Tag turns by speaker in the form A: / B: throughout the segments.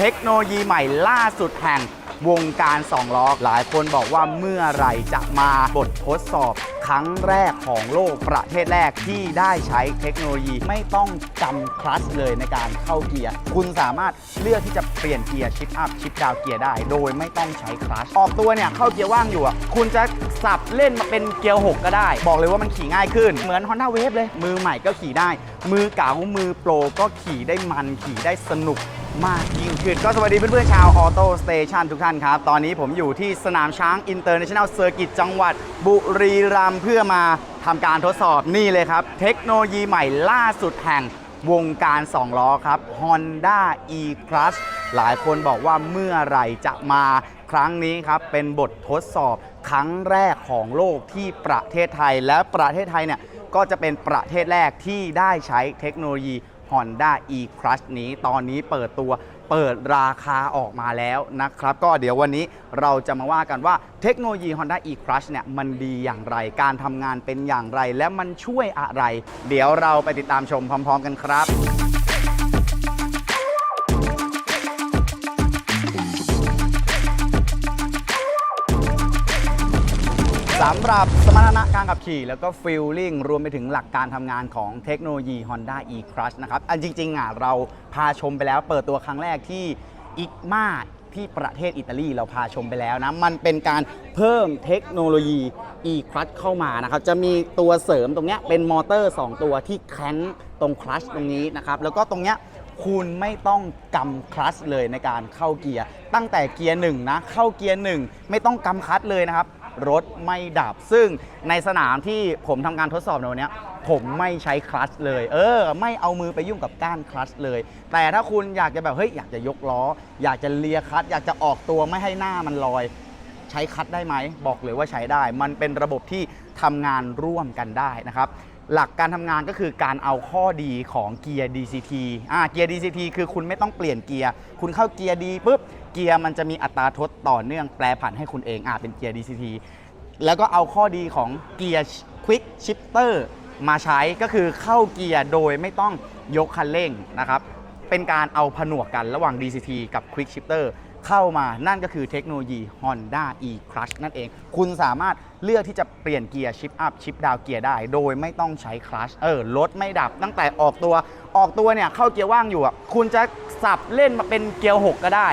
A: เทคโนโลยีใหม่ล่าสุดแห่งวงการสองล้อหลายคนบอกว่าเมื่อไหร่จะมาบททดสอบครั้งแรกของโลกประเทศแรกที่ได้ใช้เทคโนโลยีไม่ต้องจำคลัตช์เลยในการเข้าเกียร์ คุณสามารถเลือกที่จะเปลี่ยนเกียร์ชิปอัพชิปดาวเกียร์ได้ โดยไม่ต้องใช้คลัตช์ออกตัวเนี่ยเข้าเกียร์ว่างอยู่อะคุณจะสับเล่นมาเป็นเกียร์หกก็ได้ บอกเลยว่ามันขี่ง่ายขึ้น เหมือน Honda Wave เลย มือใหม่ก็ขี่ได้ มือเก่ามือโปรก็ขี่ได้มันขี่ได้สนุก มากยิ่งขึ้น ก็สวัสดีเพื่อนๆชาวออโต้สเตชันทุกท่านครับ ตอนนี้ผมอยู่ที่สนามช้างอินเตอร์เนชั่นแนลเซอร์กิตจังหวัดบุรีรัมย์เพื่อมาทำการทดสอบนี่เลยครับ เทคโนโลยีใหม่ล่าสุดแห่งวงการ 2 ล้อครับ Honda e-Crush หลายคนบอกว่าเมื่อไหร่จะมาครั้งนี้ครับ เป็นบททดสอบครั้งแรกของโลกที่ประเทศไทยและประเทศไทยเนี่ยก็จะเป็นประเทศแรกที่ได้ใช้เทคโนโลยี Honda e-Crush นี้ตอนนี้เปิดตัวเปิดราคาออกมาแล้วนะครับ ก็เดี๋ยววันนี้เราจะมาว่ากันว่าเทคโนโลยี Honda e-Crush เนี่ยมันดีอย่างไร การทำงานเป็นอย่างไร และมันช่วยอะไร เดี๋ยวเราไปติดตามชมพร้อม ๆ กันครับ สำหรับสมรรถนะการขับขี่ แล้วก็ฟิลลิ่งรวมไปถึงหลักการทำงานของเทคโนโลยี Honda e-Crush นะครับ อันจริงๆอะเราพาชมไปแล้ว เปิดตัวครั้งแรกที่อิกมาที่ประเทศอิตาลีเราพาชมไปแล้วนะ มันเป็นการเพิ่มเทคโนโลยี e-Crush เข้ามานะครับ จะมีตัวเสริมตรงเนี้ยเป็นมอเตอร์ 2 ตัวที่แข็งตรงคลัชตรงนี้นะครับ แล้วก็ตรงเนี้ยคุณไม่ต้องกำคลัชเลยในการเข้าเกียร์ ตั้งแต่เกียร์หนึ่งนะเข้าเกียร์หนึ่งไม่ต้องกำคลัชเลยนะครับ รถไม่ดับ ซึ่งในสนามที่ผมทำการทดสอบในวันนี้ผมไม่ใช้คลัตช์เลย เออ ไม่เอามือไปยุ่งกับก้านคลัตช์เลย แต่ถ้าคุณอยากจะแบบเฮ้ยอยากจะยกล้อ อยากจะเลียคลัตช์อยากจะออกตัวไม่ให้หน้ามันลอย ใช้คัดได้ไหม บอกเลยว่าใช้ได้ มันเป็นระบบที่ทำงานร่วมกันได้นะครับ หลักการทำงานก็คือการเอาข้อดีของเกียร์ DCT อ่าเกียร์ DCT คือคุณไม่ต้องเปลี่ยนเกียร์ คุณเข้าเกียร์ดีปุ๊บ เกียร์มันจะมีอัตราทดต่อเนื่องแปรผันให้คุณเอง อ่าเป็นเกียร์ DCT แล้วก็เอาข้อดีของเกียร์ Quick Shifter มาใช้ก็คือเข้าเกียร์โดยไม่ต้องยกคันเร่งนะครับ เป็นการเอาผนวกกันระหว่าง DCT กับ Quick Shifter เข้ามานั่นก็คือเทคโนโลยี Honda e-Crush นั่นเอง คุณสามารถเลือกที่จะเปลี่ยนเกียร์ชิปอัพชิปดาวเกียร์ได้ โดยไม่ต้องใช้คลัชเออรถไม่ดับตั้งแต่ออกตัวออกตัวเนี่ยเข้าเกียร์ว่างอยู่อะคุณจะสับเล่นมาเป็นเกียร์6ก็ได้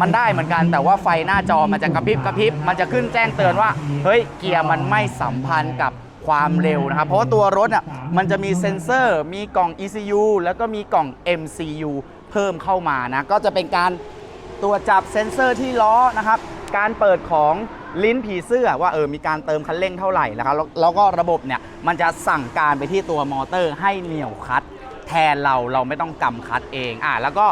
A: มันได้เหมือนกันแต่ว่าไฟหน้าจอมันจะกระพริบกระพริบมันจะขึ้นแจ้งเตือนว่าเฮ้ยเกียร์มันไม่สัมพันธ์กับ ความเร็วนะครับ เพราะว่าตัวรถอะมันจะมีเซ็นเซอร์ มีกล่อง ECU แล้วก็มีกล่อง MCU เพิ่มเข้ามานะ ก็จะเป็นการตัวจับเซ็นเซอร์ที่ล้อนะครับ การเปิดของลิ้นผีเสื้อว่าเออมีการเติมคันเร่งเท่าไหร่นะครับแล้วก็ระบบเนี่ยมันจะสั่งการไปที่ตัวมอเตอร์ให้เหนี่ยวคลัตช์แทนเราเราไม่ต้องกำคลัตช์เองอะแล้วก็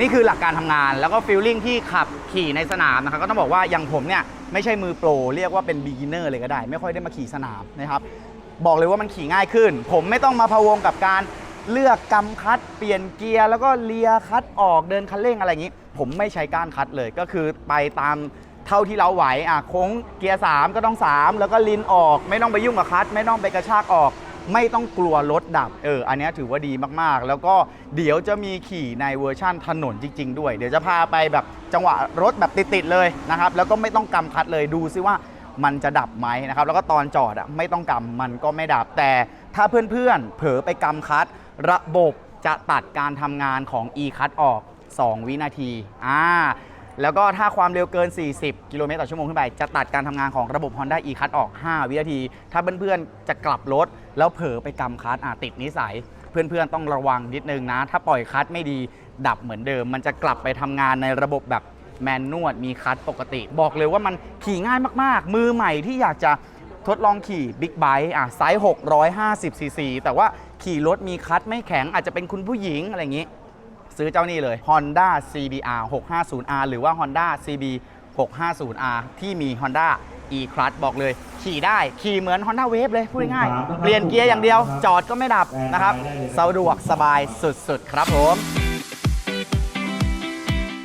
A: นี่คือหลักการทำงานแล้วก็ฟีลลิ่งที่ขับขี่ในสนามนะครับก็ต้องบอกว่าอย่างผมเนี่ย ไม่ใช่มือโปรเรียกว่าเป็นบิ๊กเนอร์เลยก็ได้ ไม่ค่อยได้มาขี่สนามนะครับบอกเลยว่ามันขี่ง่ายขึ้น ผมไม่ต้องมาพะวงกับการเลือกกำคัดเปลี่ยนเกียร์แล้วก็เลียคัดออกเดินคันเร่งอะไรอย่างนี้ ผมไม่ใช้ก้านคัดเลยก็คือไปตามเท่าที่เราไหวอะโค้งเกียร์ 3 ก็ต้อง 3 แล้วก็ลินออก ไม่ต้องไปยุ่งกับคัด ไม่ต้องไปกระชากออก ไม่ต้องกลัวรถดับ เออ อันนี้ถือว่าดีมากๆ แล้วก็เดี๋ยวจะมีขี่ในเวอร์ชั่นถนนจริง ๆ ด้วย เดี๋ยวจะพาไปแบบจังหวะรถแบบติดๆเลยนะครับ แล้วก็ไม่ต้องกำคัดเลยดูซิว่ามันจะดับไหมนะครับ แล้วก็ตอนจอดอะไม่ต้องกำมันก็ไม่ดับ แต่ถ้าเพื่อนๆ เผลอไปกำคัด ระบบจะตัดการทำงานของ e คัดออก 2 วินาที อ่า แล้วก็ถ้าความเร็วเกิน 40 กิโลเมตรต่อชั่วโมงขึ้นไป จะตัดการทำงานของระบบ Honda e คัดออก 5 วินาที ถ้าเพื่อนๆ จะกลับรถ แล้วเผลอไปกำคัดอะติดนิสัย เพื่อนๆ ต้องระวังนิดนึงนะ ถ้าปล่อยคัดไม่ดีดับเหมือนเดิม มันจะกลับไปทำงานในระบบแบบแมนนวดมีคัทปกติ บอกเลยว่ามันขี่ง่ายมากๆ มือใหม่ที่อยากจะทดลองขี่บิ๊กไบค์อะไซส์650ซีซีแต่ว่าขี่รถมีคัทไม่แข็งอาจจะเป็นคุณผู้หญิงอะไรอย่างนี้ ซื้อเจ้านี่เลย Honda CBR 650R หรือว่า Honda CB 650R ที่มี Honda e-Clutch บอกเลย ขี่ได้ขี่เหมือน Honda Wave เลย พูดง่ายๆเปลี่ยนเกียร์อย่างเดียว จอดก็ไม่ดับนะครับสะดวกสบายสุดๆ ครับผม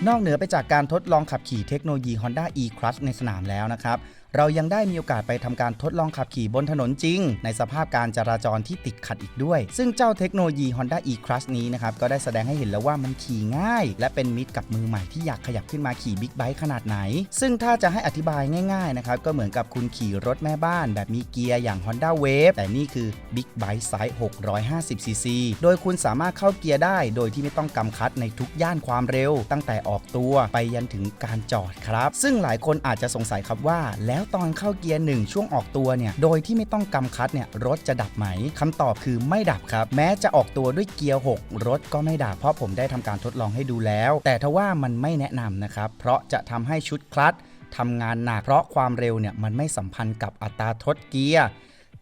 A: นอกเหนือไปจากการทดลองขับขี่เทคโนโลยี Honda e-Crush ในสนามแล้วนะครับ
B: เรายังได้มีโอกาสไปทำการทดลองขับขี่บนถนนจริง ในสภาพการจราจรที่ติดขัดอีกด้วย ซึ่งเจ้าเทคโนโลยี Honda e-Crush นี้นะครับ ก็ได้แสดงให้เห็นแล้วว่ามันขี่ง่าย และเป็นมิตรกับมือใหม่ที่อยากขยับขึ้นมาขี่บิ๊กไบค์ขนาดไหน ซึ่งถ้าจะให้อธิบายง่ายๆนะครับก็เหมือนกับคุณขี่รถแม่บ้าน แบบมีเกียร์อย่าง Honda Wave แต่นี่คือบิ๊กไบค์ไซส์ 650cc โดยคุณสามารถเข้าเกียร์ได้ โดยที่ไม่ต้องกำคัดในทุกย่านความเร็ว ตั้งแต่ออกตัวไปยันถึงการจอดครับ ซึ่งหลายคนอาจจะสงสัยครับว่าแล้วตอนเข้าเกียร์หนึ่งช่วงออกตัวเนี่ย โดยที่ไม่ต้องกำคัดเนี่ยรถจะดับไหมคำตอบคือไม่ดับครับ แม้จะออกตัวด้วยเกียร์ 6 รถก็ไม่ดับ เพราะผมได้ทำการทดลองให้ดูแล้ว แต่ทว่ามันไม่แนะนำนะครับ เพราะจะทำให้ชุดคลัตช์ทำงานหนักเพราะความเร็วเนี่ยมันไม่สัมพันธ์กับอัตราทดเกียร์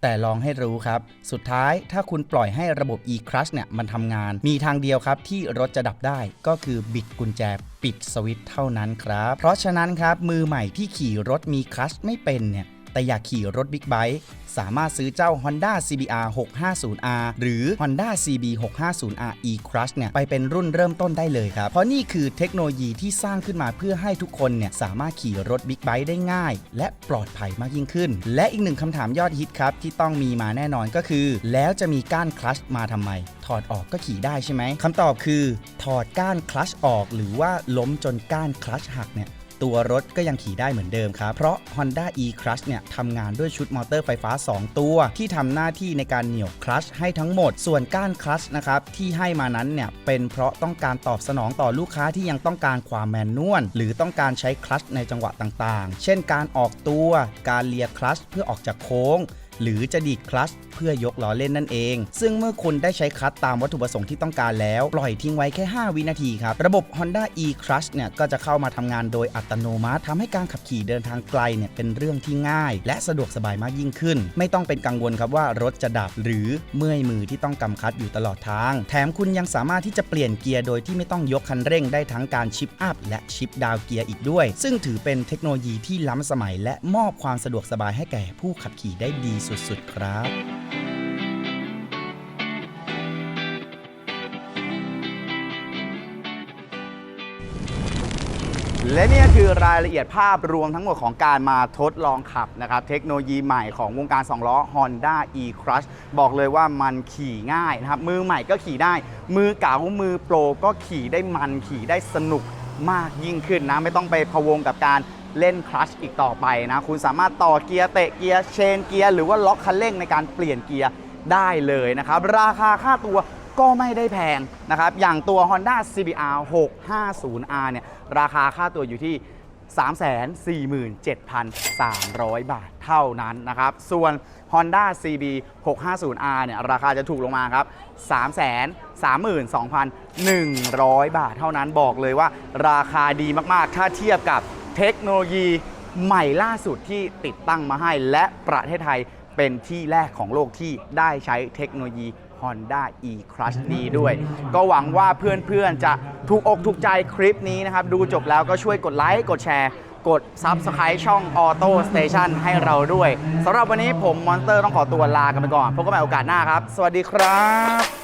B: แต่ลองให้รู้ครับ สุดท้ายถ้าคุณปล่อยให้ระบบ e-crush เนี่ยมันทำงาน มีทางเดียวครับที่รถจะดับได้ก็คือบิดกุญแจปิดสวิตช์เท่านั้นครับ เพราะฉะนั้นครับมือใหม่ที่ขี่รถมีคลัชไม่เป็นเนี่ย แต่อยากขี่รถบิ๊กไบค์สามารถซื้อเจ้า Honda CBR 650R หรือ Honda CB 650R e-Crush เนี่ยไปเป็นรุ่นเริ่มต้นได้เลยครับ เพราะนี่คือเทคโนโลยีที่สร้างขึ้นมาเพื่อให้ทุกคนเนี่ยสามารถขี่รถบิ๊กไบค์ได้ง่าย และปลอดภัยมากยิ่งขึ้น และอีกหนึ่งคำถามยอดฮิตครับ ที่ต้องมีมาแน่นอนก็คือ แล้วจะมีก้านคลัชมาทำไม ถอดออกก็ขี่ได้ใช่ไหมคำตอบคือ ถอดก้านคลัชออก หรือว่าล้มจนก้านคลัชหักเนี่ย ตัวรถก็ยังขี่ได้เหมือนเดิมครับ เพราะ Honda e-Crush เนี่ยทำงานด้วยชุดมอเตอร์ไฟฟ้า 2 ตัว ที่ทำหน้าที่ในการเหนี่ยวคลัชให้ทั้งหมด ส่วนก้านคลัชนะครับที่ให้มานั้นเนี่ยเป็นเพราะต้องการตอบสนองต่อลูกค้าที่ยังต้องการความแมนนวลหรือต้องการใช้คลัชในจังหวะต่างๆ เช่นการออกตัว การเลียคลัชเพื่อออกจากโค้ง หรือจะดีดคลัชเพื่อยกล้อเล่นนั่นเอง ซึ่งเมื่อคุณได้ใช้คลัชตามวัตถุประสงค์ที่ต้องการแล้ว ปล่อยทิ้งไว้แค่ 5 วินาทีครับ ระบบ Honda e-Crush เนี่ยก็จะเข้ามาทำงานโดยอัตโนมัติทำให้การขับขี่เดินทางไกลเนี่ยเป็นเรื่องที่ง่าย และสะดวกสบายมากยิ่งขึ้น ไม่ต้องเป็นกังวลครับว่ารถจะดับหรือเมื่อยมือที่ต้องกำคัดอยู่ตลอดทาง แถมคุณยังสามารถที่จะเปลี่ยนเกียร์โดยที่ไม่ต้องยกคันเร่งได้ทั้งการชิปอัพและชิปดาวเกียร์อีกด้วย ซึ่งถือเป็นเทคโนโลยีที่ล้ำสมัย และมอบความสะดวกสบายให้แก่ผู้ขับขี่ได้ดีสุดๆครับ
A: และนี่คือรายละเอียดภาพรวมทั้งหมดของการมาทดลองขับนะครับ เทคโนโลยีใหม่ของวงการ 2 ล้อ Honda e-Crush บอกเลยว่ามันขี่ง่ายนะครับ มือใหม่ก็ขี่ได้ มือเก่ามือโปรก็ขี่ได้มันขี่ได้สนุกมากยิ่งขึ้นนะ ไม่ต้องไปพะวงกับการ เล่นคลัชอีกต่อไปนะ คุณสามารถต่อเกียร์เตะเกียร์เชนเกียร์หรือว่าล็อกคันเร่งในการเปลี่ยนเกียร์ได้เลยนะครับ ราคาค่าตัวก็ไม่ได้แพงนะครับ อย่างตัว Honda CBR 650R เนี่ยราคาค่าตัวอยู่ที่ 347,300 บาทเท่านั้นนะครับ ส่วน Honda CB 650R เนี่ยราคาจะถูกลงมาครับ 332,100 บาทเท่านั้นบอกเลยว่าราคาดีมาก ๆ ถ้าเทียบกับ เทคโนโลยีใหม่ล่าสุดที่ติดตั้งมาให้ และประเทศไทยเป็นที่แรกของโลกที่ได้ใช้เทคโนโลยี Honda e-Crush นี้ด้วย ก็หวังว่าเพื่อนๆ จะถูกอกถูกใจคลิปนี้นะครับ ดูจบแล้วก็ช่วยกดไลค์กดแชร์ กด Subscribe ช่อง Auto Station ให้เราด้วยสำหรับวันนี้ผมมอนเตอร์ต้องขอตัวลากันไปก่อน พบกันใหม่โอกาสหน้าครับ สวัสดีครับ